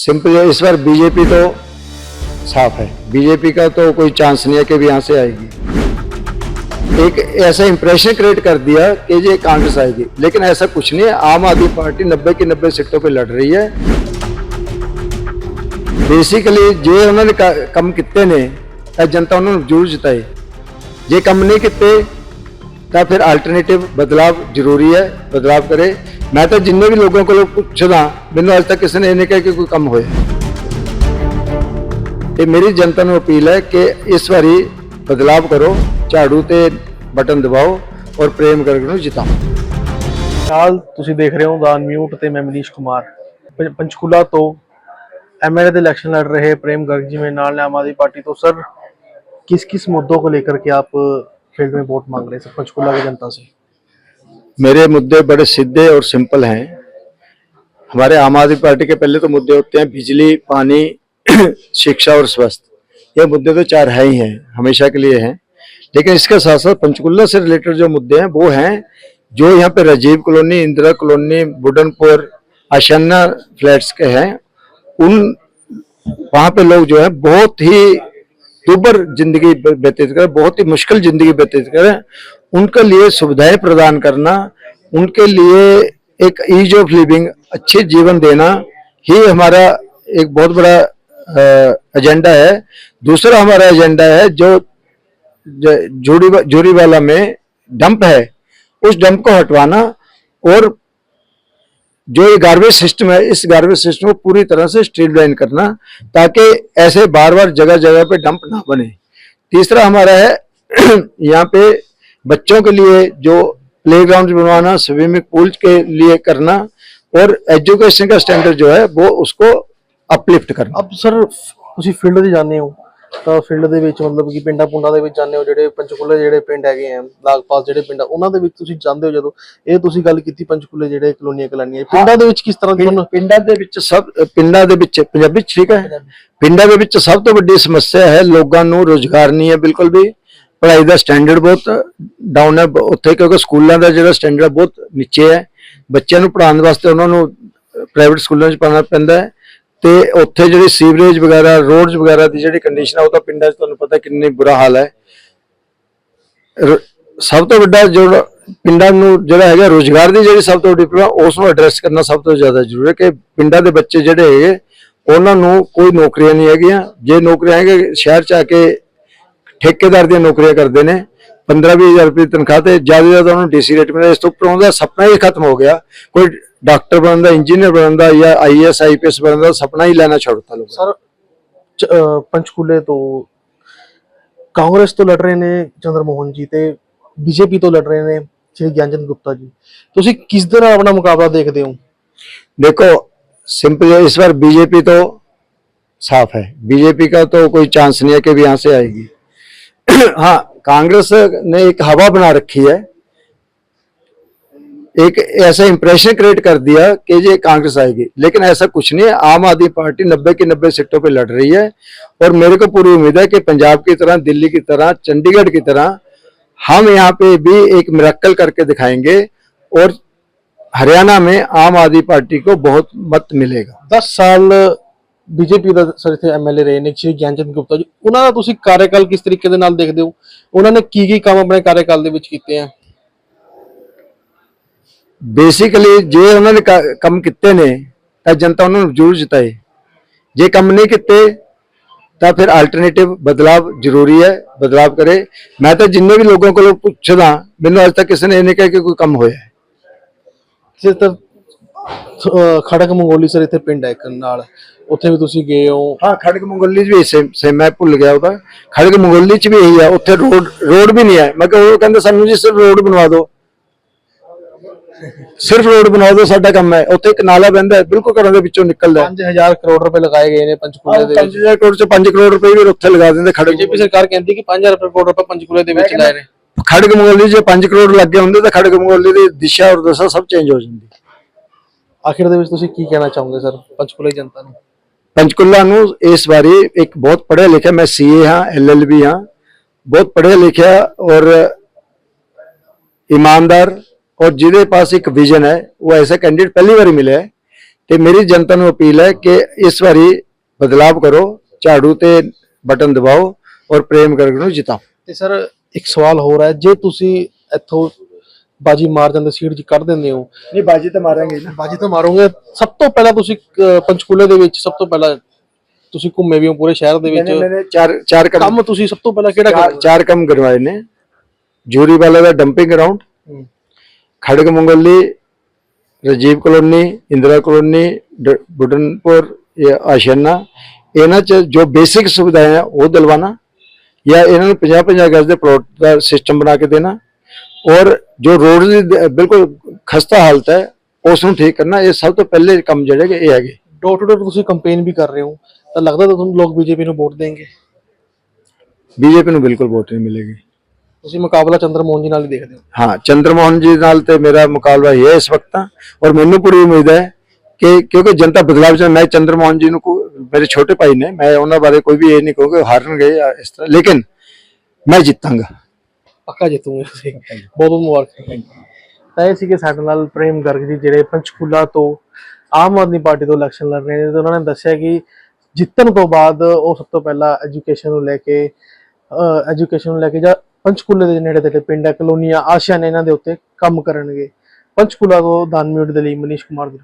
Simple इस बार BJP तो साफ है बीजेपी का तो कोई चांस नहीं है कि भी यहाँ से आएगी एक ऐसा इंप्रेशन क्रिएट कर दिया कि ये कांग्रेस आएगी लेकिन ऐसा कुछ नहीं है आम आदमी पार्टी 90 की 90 सीटों पे लड़ रही है बेसिकली जो उन्होंने कम कितने ने जनता उन्होंने जरूर जिताई ये कम नहीं कितने ਤਾਂ ਫਿਰ ਆਲਟਰਨੇਟਿਵ ਬਦਲਾਵ ਜ਼ਰੂਰੀ ਹੈ ਬਦਲਾਵ ਕਰੇ ਮੈਂ ਤਾਂ ਜਿੰਨੇ ਵੀ ਲੋਕਾਂ ਕੋਲੋਂ ਪੁੱਛਦਾ ਮੈਨੂੰ ਅੱਜ ਤੱਕ ਕਿਸੇ ਨੇ ਇਹ ਨਹੀਂ ਕਿਹਾ ਕਿ ਕੋਈ ਕੰਮ ਹੋਇਆ ਤੇ ਮੇਰੀ ਜਨਤਾ ਨੂੰ ਅਪੀਲ ਹੈ ਕਿ ਇਸ ਵਾਰੀ ਬਦਲਾਵ ਕਰੋ ਝਾੜੂ ਤੇ ਬਟਨ ਦਬਾਓ ਔਰ ਪ੍ਰੇਮ ਗਰਗ ਨੂੰ ਜਿਤਾਓ ਨਾਲ ਤੁਸੀਂ ਦੇਖ ਰਹੇ ਹੋ ਦਾ ਅਨਮਿਊਟ ਤੇ ਮੈਂ ਮਨੀਸ਼ ਕੁਮਾਰ ਪੰ- ਪੰਚਕੂਲਾ ਤੋਂ एमएलए ਦੇ इलेक्शन लड़ रहे प्रेम गर्ग जी में नाल ने आम आदमी पार्टी तो सर किस किस मुद्दों को लेकर के आप फ़ील्ड में वोट मांग रहे हैं पंचकूला की जनता से। मेरे मुद्दे बड़े सीधे और सिंपल हैं। हमारे आम आदमी पार्टी के पहले तो मुद्दे होते हैं, बिजली, पानी, शिक्षा और स्वास्थ्य। ये मुद्दे तो चार है ही हैं, हमेशा के लिए हैं। लेकिन इसके साथ साथ पंचकुला से रिलेटेड जो मुद्दे हैं, वो हैं जो यहाँ पे Rajiv colony, Indira colony, Budanpur, Ashanna flats के हैं। उन वहाँ पे लोग जो है, बहुत ही दुबर ज़िंदगी व्यतीत कर, बहुत ही मुश्किल ज़िंदगी व्यतीत करें। उनके लिए सुविधाएँ प्रदान करना, उनके लिए एक ईज ऑफ़ लिविंग अच्छे जीवन देना ही हमारा एक बहुत बड़ा एजेंडा है। दूसरा हमारा एजेंडा है जो जोड़ी जोड़ीवाला में डंप है। उस डंप को हटवाना और जो ये गार्बेज सिस्टम है, इस गार्बेज सिस्टम को पूरी तरह से स्ट्रीमलाइन करना ताकि ऐसे बार बार जगह जगह पे डंप ना बने। तीसरा हमारा है, यहाँ पे बच्चों के लिए जो प्ले ग्राउंड बनवाना स्विमिंग पूल के लिए करना और एजुकेशन का स्टैंडर्ड जो है, वो उसको अपलिफ्ट करना। अब सर, उसी फ़ील्ड में तो जाने हो। ਤਾਂ ਫੀਲਡ ਦੇ ਵਿੱਚ ਮਤਲਬ ਕਿ ਪਿੰਡਾਂ ਪੁੰਡਾਂ ਦੇ ਵਿੱਚ ਜਾਂਦੇ ਹੋ ਜਿਹੜੇ ਪੰਚਕੂਲੇ ਜਿਹੜੇ ਪਿੰਡ ਹੈਗੇ ਆ ਲਾਗਪਾਸ ਜਿਹੜੇ ਪਿੰਡ ਉਹਨਾਂ ਦੇ ਵਿੱਚ ਤੁਸੀਂ ਜਾਂਦੇ ਹੋ ਜਦੋਂ? ਇਹ ਤੁਸੀਂ ਗੱਲ ਕੀਤੀ ਪੰਚਕੂਲੇ ਜਿਹੜੇ ਕਲੋਨੀਆਂ ਕਲਾਨੀਆਂ ਪਿੰਡਾਂ ਦੇ ਵਿੱਚ ਕਿਸ ਤਰ੍ਹਾਂ ਦੀ ਤੁਹਾਨੂੰ? ਪਿੰਡਾਂ ਦੇ ਵਿੱਚ ਸਭ ਪਿੰਡਾਂ ਦੇ ਵਿੱਚ ਪੰਜਾਬੀ ਠੀਕ ਹੈ? ਪਿੰਡਾਂ ਦੇ ਵਿੱਚ ਸਭ ਤੋਂ ਵੱਡੀ ਸਮੱਸਿਆ ਹੈ ਲੋਕਾਂ ਨੂੰ ਰੋਜ਼ਗਾਰ ਨਹੀਂ ਹੈ ਬਿਲਕੁਲ ਵੀ। ਪੜ੍ਹਾਈ ਦਾ ਸਟੈਂਡਰਡ ਬਹੁਤ ਡਾਊਨ ਹੈ ਉੱਥੇ ਕਿਉਂਕਿ ਸਕੂਲਾਂ ਦਾ ਜਿਹੜਾ ਸਟੈਂਡਰਡ ਬਹੁਤ ਨੀਚੇ ਹੈ। ਬੱਚਿਆਂ ਨੂੰ ਪੜ੍ਹਾਉਣ ਵਾਸਤੇ ਉਹਨਾਂ ਨੂੰ ਪ੍ਰਾਈਵੇਟ ਸਕੂਲਾਂ 'ਚ ਪਾਉਣਾ ਪੈਂਦਾ ਹੈ। ਤੇ ਉੱਥੇ ਜਿਹੜੀ ਸੀਵਰੇਜ ਵਗੈਰਾ, ਰੋਡਸ ਵਗੈਰਾ ਦੀ ਜਿਹੜੀ ਕੰਡੀਸ਼ਨ ਹੈ ਉਹ ਤਾਂ ਪਿੰਡਾਂ 'ਚ ਤੁਹਾਨੂੰ ਪਤਾ ਕਿੰਨੀ ਬੁਰਾ ਹਾਲ ਹੈ। ਸਭ ਤੋਂ ਵੱਡਾ ਜੋ ਪਿੰਡਾਂ ਨੂੰ ਜਿਹੜਾ ਹੈਗਾ ਰੋਜ਼ਗਾਰ ਦੀ ਜਿਹੜੀ ਸਭ ਤੋਂ ਵੱਡੀ ਪ੍ਰੋਬਲਮ ਉਸ ਨੂੰ ਐਡਰੈਸ ਕਰਨਾ ਸਭ ਤੋਂ ਜ਼ਿਆਦਾ ਜ਼ਰੂਰੀ ਹੈ ਕਿ ਪਿੰਡਾਂ ਦੇ ਬੱਚੇ ਜਿਹੜੇ ਹੈਗੇ, ਉਹਨਾਂ ਨੂੰ ਕੋਈ ਨੌਕਰੀਆਂ ਨਹੀਂ ਹੈਗੀਆਂ। ਜੇ ਨੌਕਰੀਆਂ ਹੈਗੇ ਸ਼ਹਿਰ ਚ ਆ ਕੇ ਠੇਕੇਦਾਰ ਦੀਆਂ ਨੌਕਰੀਆਂ ਕਰਦੇ ਨੇ 15-20000 ਰੁਪਏ ਦੀ ਤਨਖਾਹ ਤੇ ਜ਼ਿਆਦਾ ਜ਼ਿਆਦਾ ਉਹਨਾਂ ਨੂੰ ਡੀਸੀ ਰੇਟ ਮਿਲਦਾ ਇਸ ਤੋਂ ਉੱਪਰ ਉਹਦਾ ਸੁਪਨਾ ਹੀ ਖਤਮ ਹੋ ਗਿਆ। ਕੋਈ ਡਾਕਟਰ ਬਣਨ ਦਾ ਇੰਜੀਨੀਅਰ ਬਣਨ ਦਾ ਜਾਂ ਆਈਐਸ ਆਈਪੀਐਸ ਬਣਨ ਦਾ ਸੁਪਨਾ ਹੀ ਲੈਣਾ ਛੱਡਤਾ ਲੋਕ ਸਰ ਚ- ਅਹ ਪੰਚਕੂਲੇ ਤੋਂ ਕਾਂਗਰਸ ਤੋਂ ਲੜ ਰਹੇ ਨੇ ਚੰਦਰ ਮੋਹਨ ਜੀ ਤੇ ਬੀਜੇਪੀ ਤੋਂ ਲੜ ਰਹੇ ਨੇ ਸ਼੍ਰੀ ਗਿਆਨਚੰਦ ਗੁਪਤਾ ਜੀ ਤੁਸੀਂ ਕਿਸ ਦੇ ਨਾਲ ਆਪਣਾ ਮੁਕਾਬਲਾ ਦੇਖਦੇ ਹੋ देखो सिंपल है इस बार बीजेपी तो साफ है बीजेपी का तो कोई चांस नहीं है कि भी यहाँ से आएगी हाँ कांग्रेस ने एक हवा बना रखी है एक ऐसा इंप्रेशन क्रिएट कर दिया कि ये कांग्रेस आएगी लेकिन ऐसा कुछ नहीं है आम आदमी पार्टी 90 की 90 सीटों पे लड़ रही है और मेरे को पूरी उम्मीद है कि पंजाब की तरह दिल्ली की तरह चंडीगढ़ की तरह हम यहाँ पे भी एक मिरक्कल करके दिखाएंगे और हरियाणा में आम आदमी पार्टी को बहुत मत मिलेगा 10 ਸਾਲ ਬੀਜੇਪੀ ਦਾ ਸਰ ਇੱਥੇ ਐਮਐਲਏ ਰਹੇ ਨੇ ਸ਼੍ਰੀ ਗਿਆਨਚੰਦ ਗੁਪਤਾ ਜੀ ਉਹਨਾਂ ਦਾ ਤੁਸੀਂ ਕਾਰਜਕਾਲ ਕਿਸ ਤਰੀਕੇ ਦੇ ਨਾਲ ਦੇਖਦੇ ਹੋ ਉਹਨਾਂ ਨੇ ਕੀ ਕੀ ਕੰਮ ਆਪਣੇ ਕਾਰਜਕਾਲ ਦੇ ਵਿੱਚ ਕੀਤੇ ਆ ਬੇਸਿਕਲੀ ਜੇ ਉਹਨਾਂ ਨੇ ਕੰਮ ਕੀਤੇ ਨੇ ਤਾਂ ਜਨਤਾ ਉਹਨਾਂ ਨੂੰ ਜ਼ਰੂਰ ਜਿਤਾਏ। ਜੇ ਕੰਮ ਨਹੀਂ ਕੀਤੇ ਤਾਂ ਫਿਰ ਆਲਟਰਨੇਟਿਵ ਬਦਲਾਵ ਜ਼ਰੂਰੀ ਹੈ ਬਦਲਾਵ ਕਰੇ। ਮੈਂ ਤਾਂ ਜਿੰਨੇ ਵੀ ਲੋਕਾਂ ਕੋਲੋਂ ਪੁੱਛਦਾ ਮੈਨੂੰ ਅੱਜ ਤੱਕ ਕਿਸੇ ਨੇ ਇਹ ਨਹੀਂ ਕਿਹਾ ਕਿ ਕੋਈ ਕੰਮ ਹੋਇਆ ਹੈ। ਜਿਸ ਤਰ੍ਹਾਂ ਖੜਕ ਮੰਗੋਲੀ ਸਰ ਇੱਥੇ ਪਿੰਡ ਹੈ ਇੱਕ ਨਾਲ। ਉੱਥੇ ਵੀ ਤੁਸੀਂ ਗਏ ਹੋ। ਹਾਂ ਖੜਗ ਮੰਗੋਲੀ 'ਚ ਵੀ ਸੇਮ ਮੈਂ ਭੁੱਲ ਗਿਆ ਉਹਦਾ। ਖੜਗ ਮੰਗੋਲੀ 'ਚ ਵੀ ਇਹੀ ਆ ਉੱਥੇ ਰੋਡ ਰੋਡ ਵੀ ਨਹੀਂ ਹੈ। ਮੈਂ ਕਿਹਾ ਉਹ ਕਹਿੰਦੇ ਸਾਨੂੰ ਜੀ ਸਿਰਫ ਰੋਡ ਬਣਵਾ ਦਿਓ। ਸਿਰਫ ਰੋਡ ਬਣਾ ਦਿਓ ਸਾਡਾ ਕੰਮ ਹੈ। ਉੱਥੇ ਇੱਕ ਨਾਲਾ ਬੰਦਾ ਹੈ ਬਿਲਕੁਲ ਘਰਾਂ ਦੇ ਵਿੱਚੋਂ ਨਿਕਲਦਾ 5000 ਕਰੋੜ ਰੁਪਏ ਲਗਾਏ ਗਏ ਨੇ ਪੰਚਕੂਲੇ ਦੇ ਵਿੱਚ। 5000 ਕਰੋੜ ਚ 5 ਕਰੋੜ ਰੁਪਏ ਵੀ ਉੱਥੇ ਲਗਾ ਦਿੰਦੇ ਖੜਕ ਬੀਜੇਪੀ ਸਰਕਾਰ ਕਹਿੰਦੀ ਕਿ 5000 ਕਰੋੜ ਰੁਪਏ ਪੰਚਕੂਲੇ ਦੇ ਵਿੱਚ ਲਾਏ ਨੇ। ਖੜਕ ਮੰਗੋਲੀ ਜੇ 5 ਕਰੋੜ ਲੱਗੇ ਹੁੰਦੇ ਤਾਂ ਖੜਕ ਮੰਗੋਲੀ ਦੀ ਦਿਸ਼ਾ ਔਰ ਦਸ਼ਾ ਸਭ ਚੇਂਜ ਹੋ ਜਾਂਦੀ। ਆਖਿਰ ਦੇ ਵਿੱਚ ਤੁਸੀਂ ਕੀ ਕਹਿਣਾ ਚਾਹੋਗੇ ਸਰ ਪੰਚਕੂਲੇ ਜਨਤਾ ਨੂੰ? ਪੰਚਕੂਲਾ ਨੂੰ ਇਸ ਬਾਰੇ ਇੱਕ ਬਹੁਤ ਪੜ੍ਹਿਆ ਲਿਖਿਆ ਮੈਂ ਸੀਏ ਹਾਂ ਐਲਐਲਬੀ ਹਾਂ ਬਹੁਤ ਪੜ੍ਹਿਆ ਲਿਖਿਆ ਔਰ ਇਮਾਨਦਾਰ ਔਰ ਜਿਹਦੇ ਪਾਸ ਇੱਕ ਵਿਜ਼ਨ ਹੈ ਉਹ ਐਸਾ ਕੈਂਡੀਡੇਟ ਪਹਿਲੀ ਵਾਰੀ ਮਿਲਿਆ ਹੈ ਤੇ ਮੇਰੀ ਜਨਤਾ ਨੂੰ ਅਪੀਲ ਹੈ ਕਿ ਇਸ ਵਾਰੀ ਬਦਲਾਵ ਕਰੋ ਝਾੜੂ ਤੇ ਬਟਨ ਦਬਾਓ ਔਰ ਪ੍ਰੇਮ ਗਰਗ ਨੂੰ ਜਿਤਾਓ। ਤੇ ਸਰ ਇੱਕ ਸਵਾਲ ਹੋਰ ਹੈ ਜੇ ਤੁਸੀਂ ਇੱਥੋਂ ਬਾਜੀ ਮਾਰ ਜਾਂਦੇ ਸੀਟ ਜੀ ਕੱਢ ਦਿੰਦੇ ਹੋ। ਨਹੀਂ ਬਾਜੀ ਤਾਂ ਮਾਰਾਂਗੇ ਨਾ ਬਾਜੀ ਤਾਂ ਮਾਰੋਗੇ। ਸਭ ਤੋਂ ਪਹਿਲਾਂ ਤੁਸੀਂ ਪੰਚਕੂਲੇ ਦੇ ਵਿੱਚ ਸਭ ਤੋਂ ਪਹਿਲਾਂ ਤੁਸੀਂ ਘੁੰਮੇ ਵੀ ਹੋ ਪੂਰੇ ਸ਼ਹਿਰ ਦੇ ਵਿੱਚ। ਮੈਨੇ ਚਾਰ ਚਾਰ ਕੰਮ ਤੁਸੀਂ ਸਭ ਤੋਂ ਪਹਿਲਾਂ ਕਿਹੜਾ ਚਾਰ ਕੰਮ ਕਰਵਾਏ ਨੇ। ਜੂਰੀ ਵਾਲਾ ਦਾ dumping ground Khadagmangoli Rajiv colony Indira colony Budanpur ਇਹ ਆਸ਼ਨਾ ਇਹਨਾਂ 'ਚ ਜੋ ਬੇਸਿਕ ਸੁਵਿਧਾਵਾਂ ਹੈ ਉਹ ਦਿਲਵਾਣਾ ਜਾਂ ਇਹਨਾਂ ਨੂੰ 50-50 ਗਜ਼ ਦੇ ਪਲੋਟ ਦਾ ਸਿਸਟਮ ਬਣਾ ਕੇ ਦੇਣਾ ਔਰ ਜੋ ਰੋਡ ਦੀ ਬਿਲਕੁਲ ਖਸਤਾ ਹਾਲਤ ਹੈ ਉਸ ਨੂੰ ਠੀਕ ਕਰਨਾ ਇਹ ਸਭ ਤੋਂ ਪਹਿਲੇ ਕੰਮ ਜਿਹੜੇ ਇਹ ਹੈਗੇ ਡੋਰ ਟੂ ਡੋਰ ਤੁਸੀਂ ਕੰਪੇਨ ਵੀ ਕਰ ਰਹੇ ਹੋ ਤਾਂ ਲੱਗਦਾ ਤੁਹਾਨੂੰ ਲੋਕ ਬੀਜੇਪੀ ਨੂੰ ਵੋਟ ਦੇਣਗੇ ਬੀਜੇਪੀ ਨੂੰ ਬਿਲਕੁਲ ਵੋਟ ਨਹੀਂ ਮਿਲੇਗੀ ਤੁਸੀਂ ਮੁਕਾਬਲਾ ਚੰਦਰ ਮੋਹਨ ਜੀ ਨਾਲ ਹੀ ਦੇਖਦੇ ਹੋ। ਹਾਂ ਚੰਦਰਮੋਹਨ ਜੀ ਨਾਲ ਤੇ ਮੇਰਾ ਮੁਕਾਬਲਾ ਹੀ ਹੈ ਇਸ ਵਕਤ ਤਾਂ। ਔਰ ਮੈਨੂੰ ਪੂਰੀ ਉਮੀਦ ਹੈ ਕਿ ਕਿਉਂਕਿ ਜਨਤਾ ਬਦਲਾਵ ਚ ਮੈਂ ਚੰਦਰਮੋਹਨ ਜੀ ਨੂੰ ਮੇਰੇ ਛੋਟੇ ਭਾਈ ਨੇ ਮੈਂ ਉਹਨਾਂ ਬਾਰੇ ਕੋਈ ਵੀ ਇਹ ਨਹੀਂ ਕਹੂੰਗਾ ਹਾਰਨਗੇ ਇਸ ਤਰ੍ਹਾਂ। ਲੇਕਿਨ ਮੈਂ ਜਿੱਤਾਂਗਾ। ਪੱਕਾ ਜਿੱਤੂਗੇ ਤੁਸੀਂ। ਬਹੁਤ ਬਹੁਤ ਮੁਬਾਰਕਾਂ। ਤਾਂ ਇਹ ਸੀਗੇ ਸਾਡੇ ਨਾਲ ਪ੍ਰੇਮ ਗਰਗ ਜੀ ਜਿਹੜੇ ਪੰਚਕੂਲਾ ਤੋਂ ਆਮ ਆਦਮੀ ਪਾਰਟੀ ਤੋਂ ਇਲੈਕਸ਼ਨ ਲੜ ਰਹੇ ਨੇ ਤੇ ਉਹਨਾਂ ਨੇ ਦੱਸਿਆ ਕਿ ਜਿੱਤਣ ਤੋਂ ਬਾਅਦ ਉਹ ਸਭ ਤੋਂ ਪਹਿਲਾਂ ਐਜੂਕੇਸ਼ਨ ਨੂੰ ਲੈ ਕੇ ਐਜੂਕੇਸ਼ਨ ਨੂੰ ਲੈ ਕੇ ਜਾਂ ਪੰਚਕੂਲੇ ਦੇ ਨੇੜੇ ਤੇੜੇ ਪਿੰਡ ਹੈ। ਕਲੋਨੀਆਂ ਆਸ਼ੀਆ ਨੇ ਇਹਨਾਂ ਦੇ ਉੱਤੇ ਕੰਮ ਕਰਨਗੇ। ਪੰਚਕੂਲਾ ਤੋਂ ਦਾਨਮਿਊਟ ਦੇ ਲਈ ਮਨੀਸ਼ ਕੁਮਾਰ ਦੀ